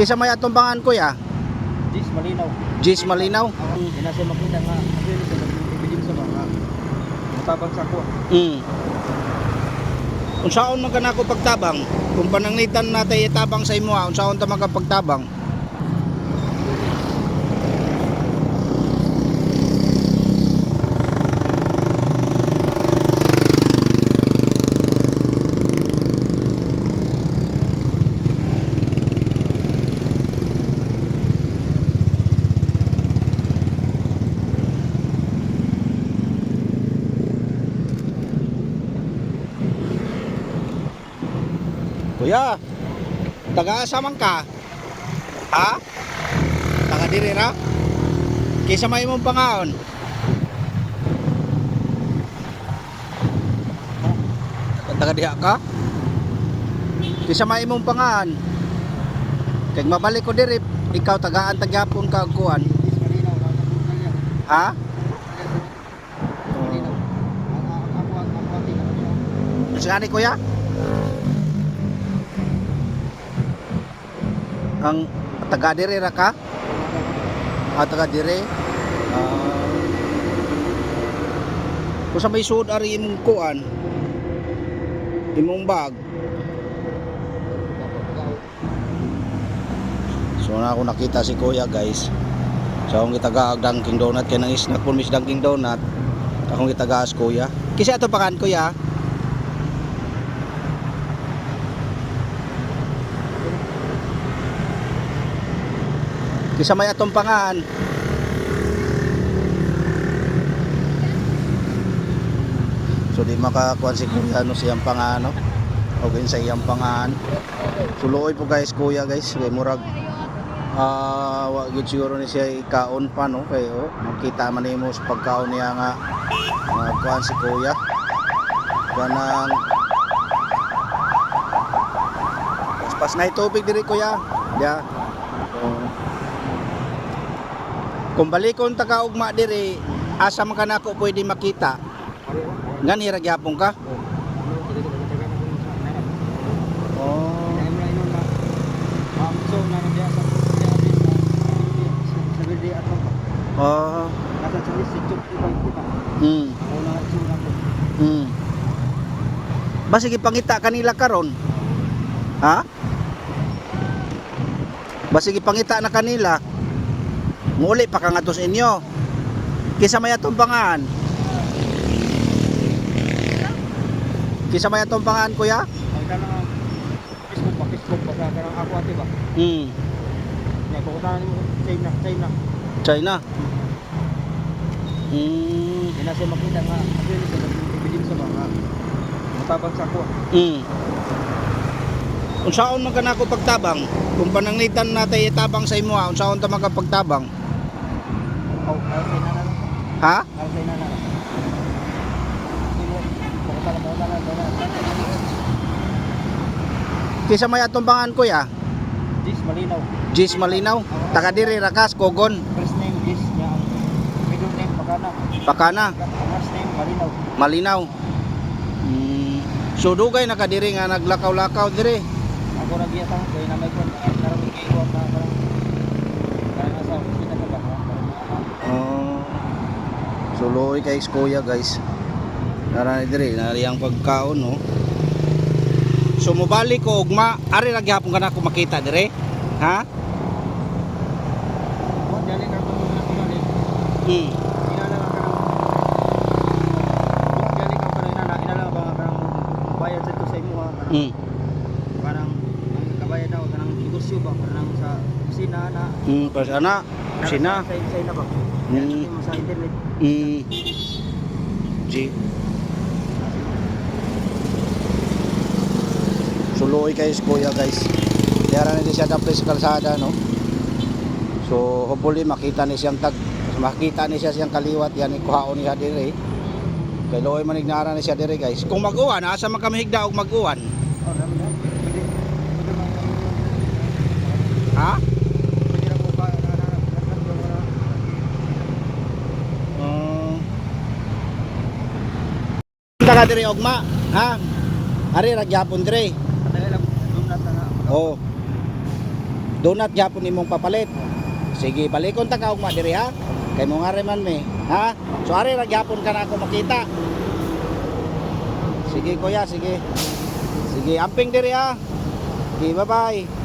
Kisa may atumbangan kuya. Jis malinaw. Jis Malinaw. Ako, hindi na siya makita nga. Kasi sa nag-ibigin sa mga. Matabang sa ako. Mm. Kung saan man ka na ako pagtabang, kung pananglitan natin itabang sa imo, kung saan ta magkapagtabang. Kuya, taga-asa man ka? Ha? Taga diri ra? Kisa may mong pangaon. Taga diha ka? Kisa may mong pangaan. Kag mabalik ko diri, ikaw tagaan tagyapon ka kuan. Ha? Malinaw. Ang ang ako ang ako ang tingnan. Sige kuya? Ang taga ra ka? Ah, taga dire. Ah. kung sa may suod ari imong kuan, imong bag. So na ako nakita si Kuya guys. So akong gitaga og Dunkin Donut kay nang snack po mis Dunkin Donut. Akong gitagaas Kuya. Kisa ato pakan Kuya? Kisa may atong pangan. So di makakuan si Kuya no siyang pangano. O sa iyang pangan. Suloy po guys Kuya guys. Kay murag ah wa gid siguro ni siya ikaon pa no kay oh makita man nimo sa pagkaon niya nga uh, kuan si Kuya. Ganang Pas na tubig diri Kuya. Ya. Oh. Kung balikon taga ugma diri, asa man kanako pwede makita. Ngani ra gyapon ka? Oh. Oh. Hmm. Hmm. Basig ipangita kanila karon. Ha? Basig ipangita na kanila. Muli pa ka nga to sa inyo. Kisa may atong pangan. Kisa may atong pangan kuya? Hmm. China. Hmm. Matabang sa ako. Mm. Kung saan man ka na ako pagtabang, kung pananglitan natin itabang sa imo, kung saan ta magkapagtabang. Oh, alsay na na lang. Ha? Alsay na na lang. Sino? Pakita na mo na lang. Kisa may atong pangan kuya, Jis malinaw. Jis Malinaw, taga diri Rakas, Kogon, First name Jis niya. Middle name. Pakana, Ang last name Malinaw. Malinaw. Mm. So dugay nakadiri nga naglakaw-lakaw diri. Ako ra giya tang kay na may kon karon kay iwa na parang parang nasa opisina ka ba? Oh. So luoy kay kuya guys. Nara diri, nari ang pagkaon no. So mobalik ko ugma, ari ra gyapon kana ako makita dire. Ha? Ko ko. Hmm. Ha. Parang-. Parang ang kabayad daw kanang negosyo ba parang sa opisina na. Hmm, pas ana, sina. Sa sa na ba? Hmm. Internet. Hmm. G. Suloy kay kuya guys. Yara na di siya dapre sa kalsada no. So hopefully makita ni siyang tag makita ni siya siyang kaliwat yan ikuhaon niya dire. Kay loy man ignara ni siya dire guys. Kung mag-uwan asa man kami higda og mag-uwan. Oh. Ha? Pwede na ko pa na na na na. Uh, Punta ka dire ogma, ha? Ari ra gyapon na. Oh. donut gyapon imong papalit. Sige, balikon ta ka ugma diri ha. Kay mo nga man me, ha? So ari ra gyapon ka na ako makita. Sige kuya, sige. Sige, amping diri ha. Sige, bye-bye.